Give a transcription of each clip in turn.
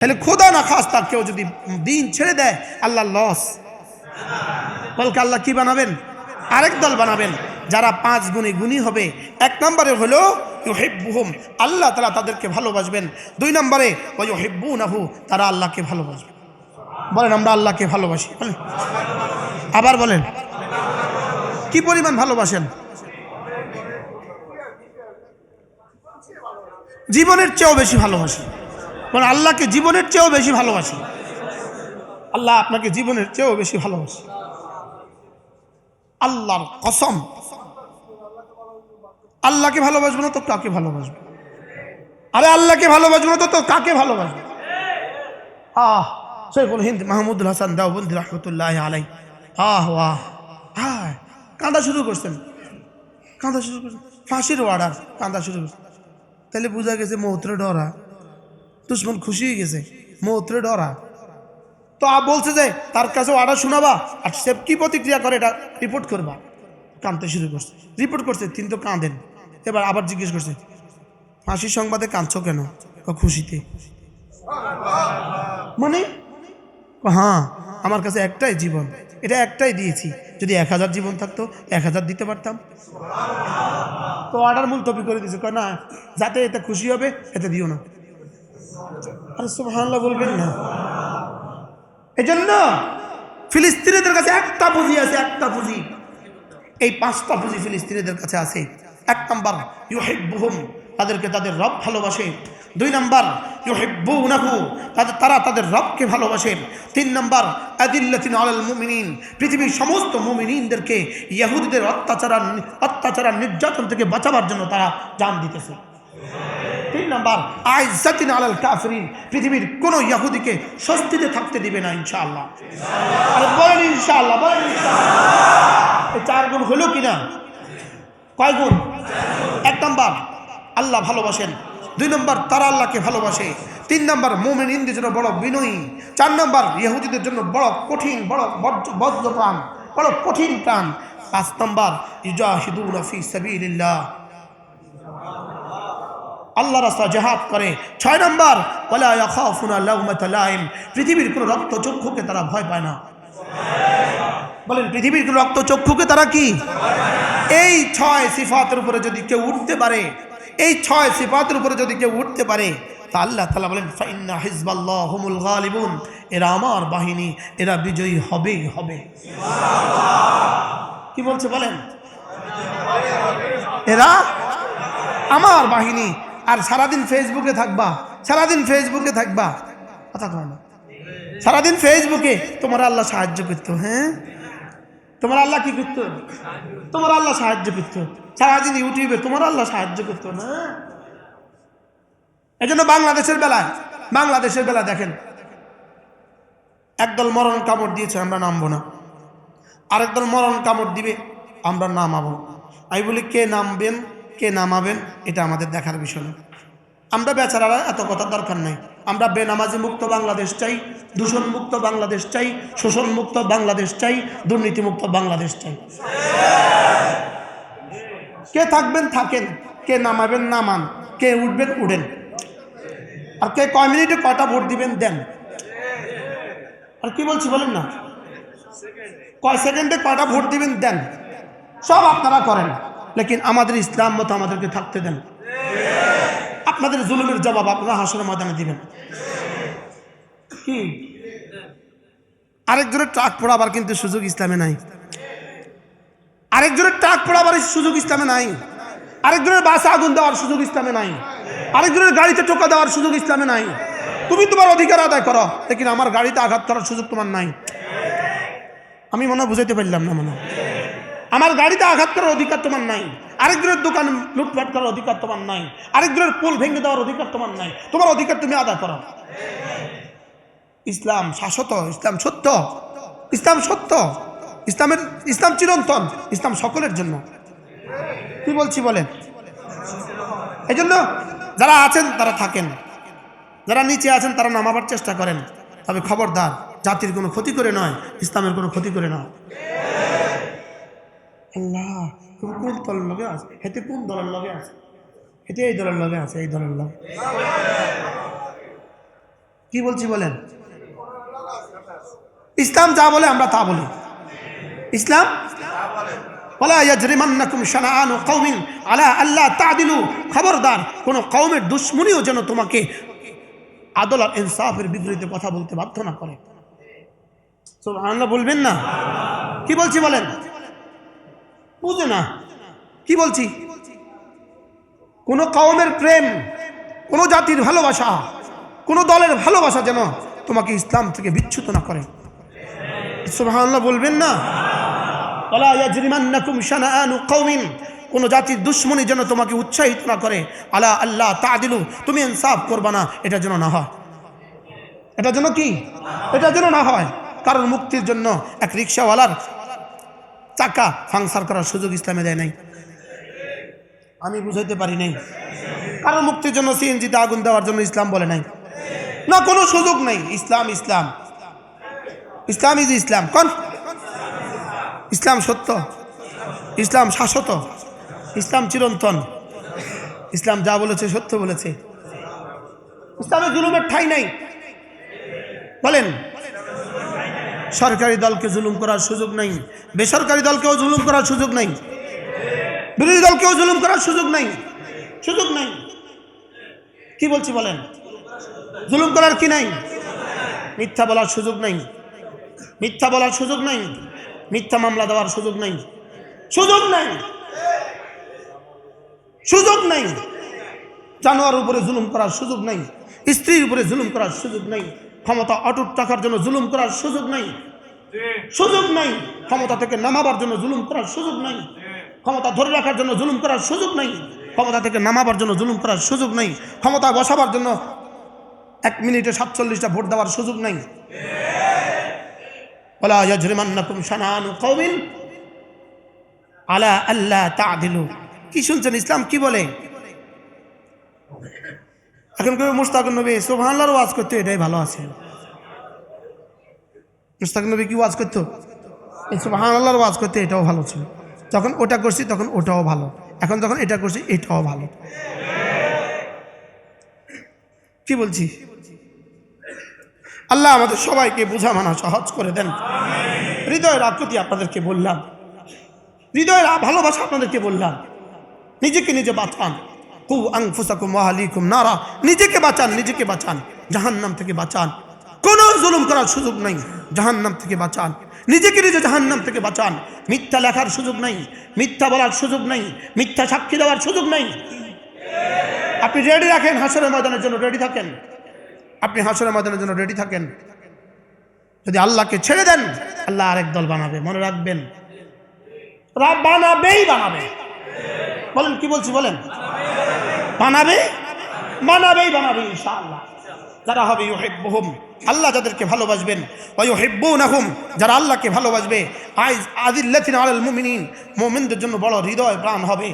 তাহলে খোদা না খাস্তা কেউ যদি দিন ছেড়ে দেয়, আল্লাহ লস বলকে আল্লাহ কি বানাবেন? আরেক দল বানাবেন, যারা পাঁচ গুণী গুণী হবে। এক নম্বরে হলো ইউহিব্বুহুম, আল্লাহ তারা তাদেরকে ভালোবাসবেন। দুই নম্বরে ওই হেব্বু নাহু তারা আল্লাহকে ভালোবাসবে। বলেন, আমরা আল্লাহকে ভালোবাসি। আবার বলেন। কি পরিমাণ ভালোবাসেন? জীবনের চেয়েও বেশি ভালোবাসি। মানে আল্লাহকে জীবনের চেয়েও বেশি ভালোবাসি। আল্লাহ আপনাকে জীবনের চেয়েও বেশি ভালোবাসি। আল্লাহর কসম। আল্লাহকে ভালোবাসবো না তো কাকে ভালোবাসবো? আরে আল্লাহকে ভালোবাসবো না তো তো কাকে ভালোবাসবো? আহ সৈফুল হিন্দ মাহমুদুল হাসান দাওবন্দি রহমতুল্লাহ আলাই আহ, ওয়াহ। হ্যাঁ কাঁদা শুরু করছেন। কাঁদা শুরু করছেন। ফাঁসির অর্ডার কাঁদা শুরু করছেন। তাহলে বোঝা গেছে মৌত্র ডরা দুশ্মন খুশি হয়ে গেছে। মৌত্রে ডরা। তো আ বলছে যে, তার কাছে অর্ডার শোনাবা আর সে কি প্রতিক্রিয়া করে এটা রিপোর্ট করবা। কাঁদতে শুরু করছে। রিপোর্ট করছে, তিনি তো কাঁদেন। এবার আবার জিজ্ঞেস করছে ফাঁসির সংবাদে কাঁদছ কেন? খুশিতে? মানে? হ্যাঁ আমার কাছে একটাই জীবন। এটা একটাই দিয়েছি। যদি এক হাজার জীবন থাকতো, এক হাজার দিতে পারতাম। তো অর্ডার মূল মুলতবি করে দিয়েছে। না, যাতে এতে খুশি হবে, এতে দিও না। আরে সুবহানাল্লাহ বলবেন না। এজন্য ফিলিস্তিনিদের কাছে একটা পুঁজি আছে, একটা পুঁজি। এই পাঁচটা পুঁজি ফিলিস্তিনিদের কাছে আছে। এক নাম্বার, ইউহিব্বুহুম, তাদেরকে তাদের রব ভালোবাসে। দুই নাম্বার, ইউহিব্বুনাহু, তাদের তারা তাদের রবকে ভালোবাসে। তিন নাম্বার, আদিল্লাতিন আলাল মুমিনিন, পৃথিবীর সমস্ত মুমিনিনদেরকে ইহুদিদের অত্যাচার অত্যাচার নির্যাতন থেকে বাঁচাবার জন্য তারা জান দিতেছে। তিন নাম্বার আইজাতিন আলাল কাফরিন, পৃথিবীর কোন ইহুদিকে স্বস্তিতে থাকতে দিবে না, ইনশাআল্লাহ। আরে বলেন ইনশাআল্লাহ, বলেন এই চার গুণ হলো কিনা? কয় গুণ? এক নাম্বার, আল্লাহ ভালোবাসেন। দুই নম্বর, তারা আল্লাহকে ভালোবাসে। তিন নম্বর, মোমেন ইন্দির জন্য বড় বিনয়ী। চার নম্বর, ইহুদিদের জন্য বড় কঠিন, বড় বজ্র প্রাণ, বড় কঠিন প্রাণ। পাঁচ নম্বর ইজাহিদুল ফি সাবিলিল্লাহ। আল্লাহ রাস্তা জেহাদ করে। ছয় নম্বর পৃথিবীর কোনো রক্ত চক্ষুকে তারা ভয় পায় না। বলেন, পৃথিবীর কোনো রক্ত চক্ষুকে তারা কি? এই ছয় সিফাতের উপরে যদি কেউ উঠতে পারে, এই ছয় সিফাতের উপরে যদি কেউ উঠতে পারে, তা আল্লাহ তালা বলেন, ফাইন্না হিজবাল্লাহ হুমুল গালিবুন। এরা আমার বাহিনী, এরা বিজয়ী হবেই হবে। কি বলছে বলেন? এরা আমার বাহিনী আর সারাদিন ফেসবুকে থাকবা। সারাদিন ফেসবুকে থাকবা। কথা কয় না। সারাদিন ফেসবুকে তোমার আল্লাহ সাহায্য করতো হ্যাঁ? তোমার আল্লাহ কি করতো? তোমার আল্লাহ সাহায্য করতো। সারাদিন ইউটিউবে তোমার আল্লাহ সাহায্য করতো না। এই জন্য বাংলাদেশের বেলা বাংলাদেশের বেলা দেখেন, একদল মরণ কামড় দিয়েছে, আমরা নামবো না। আরেক দল মরণ কামড় দিবে, আমরা নামাবো। আমি বলি, কে নামবেন? কে নামাবেন, এটা আমাদের দেখার বিষয় না। আমরা বেচারারা এত কথা দরকার নাই। আমরা বেনামাজি মুক্ত বাংলাদেশ চাই, দূষণ মুক্ত বাংলাদেশ চাই, শোষণ মুক্ত বাংলাদেশ চাই, দুর্নীতি মুক্ত বাংলাদেশ চাই। কে থাকবেন, থাকেন। কে নামাবেন, নামান। কে উঠবেন, উঠেন। আর কে কয় মিনিটে কটা ভোট দিবেন, দেন। আর কি বলছি বলেন না? কয় সেকেন্ডে কটা ভোট দিবেন, দেন। সব আপনারা করেন। লেকিন আমাদের ইসলাম মতো আমাদেরকে থাকতে দেন। আপনাদের জুলুমের জবাব আপনারা হাসনের ময়দানে দিবেন। কি? আরেকজনের ট্রাক পড়াবার কিন্তু সুযোগ ইসলামে নাই। আরেকজনের ট্রাক পড়াবার সুযোগ ইসলামে নাই। আরেকজনের বাসে আগুন দেওয়ার সুযোগ ইসলামে নাই। আরেকজনের গাড়িতে টোকা দেওয়ার সুযোগ ইসলামে নাই। তুমি তোমার অধিকার আদায় করো। লেকিন আমার গাড়িতে আঘাত করার সুযোগ তোমার নাই। আমি মনে বুঝাইতে পারলাম না মনে হয়। আমার গাড়িতে আঘাত করার অধিকার তোমার নাই। আরেকজনের দোকান লুটপাট করার অধিকার তোমার নাই। আরেকজনের পোল ভেঙে দেওয়ার অধিকার তোমার নাই। তোমার অধিকার তুমি আদায় করো। ইসলাম শাশ্বত, ইসলাম সত্য। ইসলাম সত্য। ইসলামের, ইসলাম চিরন্তন। ইসলাম সকলের জন্য। কি বলছি বলেন? এই জন্য যারা আছেন, তারা থাকেন। যারা নিচে আছেন, তারা নামাবার চেষ্টা করেন। তবে খবরদার, জাতির কোনো ক্ষতি করে নয়, ইসলামের কোনো ক্ষতি করে নয়। আল্লাহ, তুমি কোন দলের লগে আছে? হেতে কোন দলের লগে আছে? হেতে এই দলের লগে আছে, এই দলের লগে। কি বলছি বলেন? ইসলাম যা বলে আমরা তা বলি। ইসলাম? ওলা ইয়াজরিমান্নাকুম শানাআনু কওমিন আলা আল্লাহ তাদিলু। খবরদার, কোন কওমের দুশ্মনীও যেন তোমাকে আদল আর ইনসাফের বিপরীতে কথা বলতে বাধ্য না করে। সুবহানাল্লাহ, বলবেন না? কি বলছি বলেন? বুঝে না। কি বলছি? কোন কওমের প্রেম, কোন জাতির ভালোবাসা, কোন দলের ভালোবাসা যেন তোমাকে ইসলাম থেকে বিচ্যুত না করে। বলবেন না? কওমিন, কোন জাতির দুশ্মনী যেন তোমাকে উৎসাহিত না করে। আলা আল্লাহ তাদিলু, তুমি ইনসাফ করবা না, এটা যেন না হয়। এটা যেন কি? এটা যেন না হয়। কারণ মুক্তির জন্য এক রিক্সাওয়ালার চাকা ফাংসার করার সুযোগ ইসলামে দেয় নাই। আমি বুঝাইতে পারি নাই। কারণ মুক্তির জন্য সিএনজিতে আগুন দেওয়ার জন্য ইসলাম বলে নাই। না, কোনো সুযোগ নেই। ইসলাম ইসলাম। Islam is Islam. কোন? ইসলাম সত্য। ইসলাম শাশ্বত। ইসলাম চিরন্তন। ইসলাম যা বলেছে, সত্য বলেছে। ইসলামে জুলুমের ঠাই নাই। বলেন। সরকারি দলকে জুলুম করার সুযোগ নাই বেসরকারি দলকেও জুলুম করার সুযোগ নাই বিরোধী দলকেও জুলুম করার সুযোগ নাই সুযোগ নাই কি বলছি বলেন জুলুম করার কি নাই মিথ্যা বলার সুযোগ নাই মিথ্যা বলার সুযোগ নাই মিথ্যা মামলা দেওয়ার সুযোগ নাই সুযোগ নাই সুযোগ নাই জানোয়ার উপরে জুলুম করার সুযোগ নাই স্ত্রীর উপরে জুলুম করার সুযোগ নাই ক্ষমতা অটুট রাখার জন্য জুলুম করার সুযোগ নাই। সুযোগ নাই। ক্ষমতা থেকে নামাবার জন্য জুলুম করার সুযোগ নাই। ক্ষমতা ধরে রাখার জন্য জুলুম করার সুযোগ নাই। ক্ষমতা থেকে নামাবার জন্য জুলুম করার সুযোগ নাই। ক্ষমতা বসাবার জন্য এক মিনিটে সাতচল্লিশটা ভোট দেওয়ার সুযোগ নাই। ওলা ইয়াজরিমান্নাকুম শানানু কওমিন আলা আল্লাহ তাদিলু কি শুনছেন ইসলাম? কি বলে? এখন কেউ মুস্তাক নবী, সুবহানাল্লাহর ওয়াজ করতো, এটাই ভালো আছে। মুস্তাক নবী কি ওয়াজ করতো? এই সুবহানাল্লাহর ওয়াজ করতে, এটাও ভালো ছিল। যখন ওটা করছি, তখন ওটাও ভালো। এখন যখন এটা করছি, এটাও ভালো। কি বলছি? আল্লাহ আমাদের সবাইকে বোঝা মানা সহজ করে দেন। হৃদয়ের আকুতি আপনাদেরকে বললাম। হৃদয়ের ভালোবাসা আপনাদেরকে বললাম। নিজেকে নিজে বাঁচান। কু আংফুসাকুম ওয়াহালিকুম নারা। নিজেকে বাঁচান নিজেকে বাঁচান। জাহান্নাম থেকে বাঁচান। কোনো জুলুম করার সুযোগ নাই। জাহান্নাম থেকে বাঁচান। নিজেকে নিজে জাহান্নাম থেকে বাঁচান। মিথ্যা লেখার সুযোগ নাই। মিথ্যা বলার সুযোগ নাই। মিথ্যা সাক্ষী দেওয়ার সুযোগ নাই। আপনি রেডি রাখেন হাসরের ময়দানের জন্য রেডি থাকেন। আপনি হাসরের ময়দানের জন্য রেডি থাকেন। যদি আল্লাহকে ছেড়ে দেন, আল্লাহ আরেক দল বানাবে। মনে রাখবেন। বানাবেই বানাবে। বলেন, কি বলছি বলেন? বানাবে? বানাবেই বানাবে ইনশাআল্লাহ। যারা হবে ইউহিব্বুহুম, আল্লাহ যাদেরকে ভালোবাসবেন ওয়ুহিব্বুনাহুম যারা আল্লাহকে ভালোবাসবে, আইজ আদিল্লাতিন আলাল মুমিনিন, মুমিনদের জন্য বড় হৃদয় প্রাণ হবে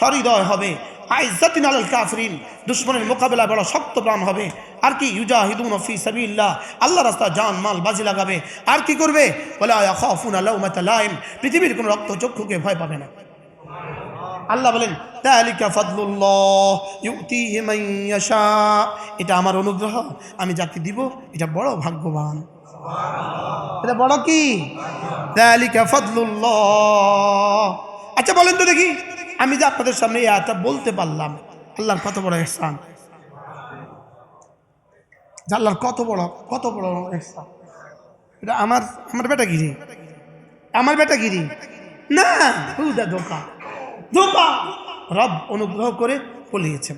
সহৃদয় হবে। আইজাতিন আলাল কাফরিন, দুশ্মনের মোকাবেলা বড় শক্ত প্রাণ হবে। আর কি? ইউজাহিদুন ফি সাবিল্লাহ আল্লাহ রাস্তা জান, মাল, বাজি লাগাবে। আর কি করবে? ওলা ইয়াখাফুনা লাউমাতা লাইম, পৃথিবীর কোনো রক্ত চক্ষুকে ভয় পাবে না। আল্লাহ বলেন তালিকা ফাদলুল্লাহ, ইউতিহি মান ইয়াশা। এটা আমার অনুগ্রহ, আমি যাকে দিব, এটা বড় ভাগ্যবান। এটা বড় কি? তালিকা ফাদলুল্লাহ। আচ্ছা বলেন তো দেখি, আমি যে আপনাদের সামনে আয়াতটা বলতে পারলাম, আল্লাহর কত বড় ইহসান যে আল্লাহর কত বড় কত বড় ইহসান এটা আমার আমার বেটাগিরি আমার বেটাগিরি না, হুদা ধোকা। রব অনুগ্রহ করে বলিয়েছেন।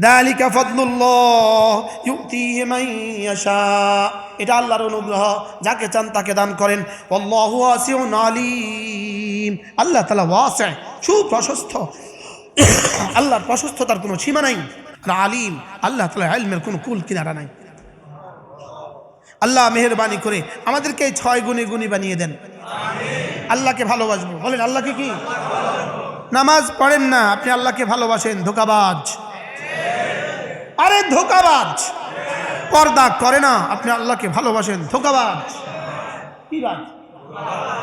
দালিকা ফদলুল্লাহ ইউতিহি মান ইয়াশা। এটা আল্লাহর অনুগ্রহ, যাকে চান তাকে দান করেন। আল্লাহু ওয়াসিউন আলিম। আল্লাহ তাআলা ওয়াসি, সুপ্রশস্ত। আল্লাহর প্রশস্ততার কোনো সীমা নাই। আলিম, আল্লাহ তাআলা ইলমের কোনো কুল কিনারা নাই। আল্লাহ মেহরবানি করে আমাদেরকে ছয় গুণে গুণী বানিয়ে দেন। আল্লাহকে ভালোবাসবো। বলেন, আল্লাহকে কি? নামাজ পড়েন না, আপনি আল্লাহকে ভালোবাসেন, ধোকাবাজ। আরে, ধোকাবাজ! পর্দা করে না, আপনি আল্লাহকে ভালোবাসেন, ধোকাবাজ। কি বাজ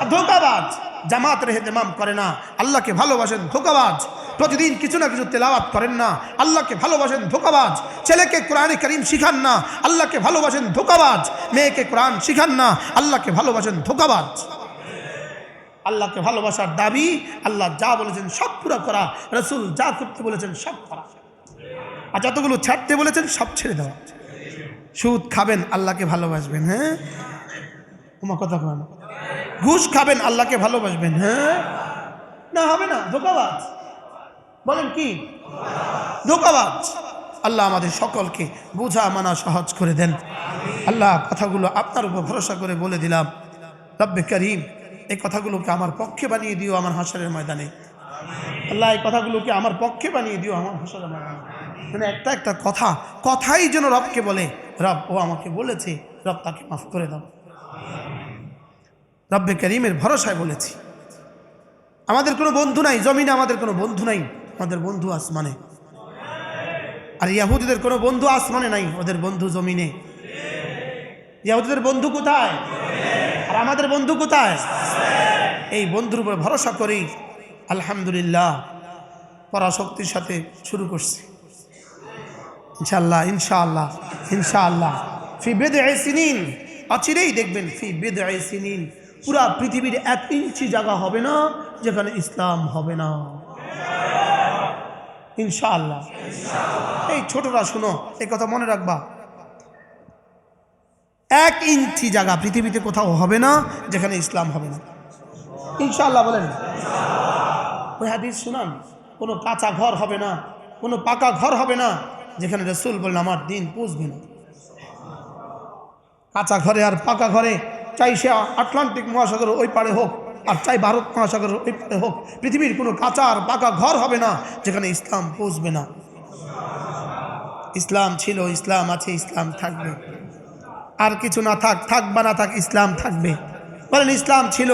ধোকাবাজ! জামাত রেহেতেমাম করে না, আল্লাহকে ভালোবাসেন, ধোকাবাজ। প্রতিদিন কিছু না কিছু তেলাওয়াত করেন না, আল্লাহকে ভালোবাসেন, ধোকাবাজ। ছেলেকে কোরআনে করিম শিখান না, আল্লাহকে ভালোবাসেন, ধোকাবাজ। মেয়েকে কোরআন শিখান না, আল্লাহকে ভালোবাসেন, ধোকাবাজ। আল্লাহকে ভালোবাসার দাবি, আল্লাহ যা বলেছেন সব পুরো করা, রসুল যা করতে বলেছেন সব করা। আর যতগুলো ছাড়তে বলেছেন সব ছেড়ে দেওয়া। সুদ খাবেন, আল্লাহকে ভালোবাসবেন হ্যাঁ? তোমার কথা কন ঘুষ খাবেন, আল্লাহকে ভালোবাসবেন হ্যাঁ? না, হবে না, ধোকাবাজ। বলেন কি? ধোকাবাজ। আল্লাহ আমাদের সকলকে বোঝা, মানা, সহজ করে দেন। আল্লাহ কথাগুলো আপনার উপর ভরসা করে বলে দিলাম। রব্বে করিম এই কথাগুলোকে আমার পক্ষে বানিয়ে দিও আমার হাসরের ময়দানে। আল্লাহ, এই কথাগুলোকে আমার পক্ষে বানিয়ে দিও আমার হাসরের ময়দানে। মানে একটা একটা কথা, কথাই যেন রবকে বলে। রব, ও আমাকে বলেছে, রব তাকে মাফ করে দাও। রব্বে করিমের ভরসায় বলেছি। আমাদের কোনো বন্ধু নাই, জমিনে আমাদের কোনো বন্ধু নাই, আমাদের বন্ধু আসমানে। আর ইয়াহুদিদের কোনো বন্ধু আসমানে নাই, ওদের বন্ধু জমিনে। ইয়াহুদিদের বন্ধু কোথায়? আর আমাদের বন্ধু কোথায়? এই বন্ধুর উপর ভরসা করেই আলহামদুলিল্লাহ পরাশক্তির সাথে শুরু করছি। ইনশাল্লাহ ইনশাআল্লাহ ইনশাআল্লাহ। ফি বেদ সিনিন, অচিরেই দেখবেন ফি বেদ সিনিন। পুরা পৃথিবীর এক ইঞ্চি জায়গা হবে না, যেখানে ইসলাম হবে না। ইনশাআল্লাহ। এই ছোটরা, শুনো, এই কথা মনে রাখবা। এক ইঞ্চি জায়গা পৃথিবীতে কোথাও হবে না, যেখানে ইসলাম হবে না। ইনশাআল্লাহ বলেন। ওই হাদিস শুনান, কোনো কাঁচা ঘর হবে না, কোনো পাকা ঘর হবে না, যেখানে রসুল বললেন আমার দিন পুষবে না। কাঁচা ঘরে আর পাকা ঘরে, চাই সে আটলান্টিক মহাসাগরের ওই পারে হোক, আর চাই ভারত মহাসাগরের ওই পারে হোক, পৃথিবীর কোনো কাঁচা আর পাকা ঘর হবে না, যেখানে ইসলাম পৌঁছবে না। ইসলাম ছিল, ইসলাম আছে, ইসলাম থাকবে। আর কিছু না থাক থাক বা না থাক ইসলাম থাকবে বলেন ইসলাম ছিল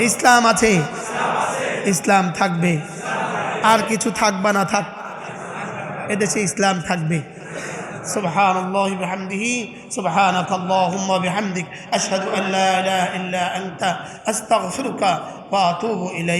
ইসলাম আছে ইসলাম থাকবে আর কিছু থাক বা না থাক এদেশে ইসলাম থাকবে سبحان الله بحمده سبحانك اللهم بحمدك أشهد أن لا إله إلا أنت أستغفرك وأتوب إليك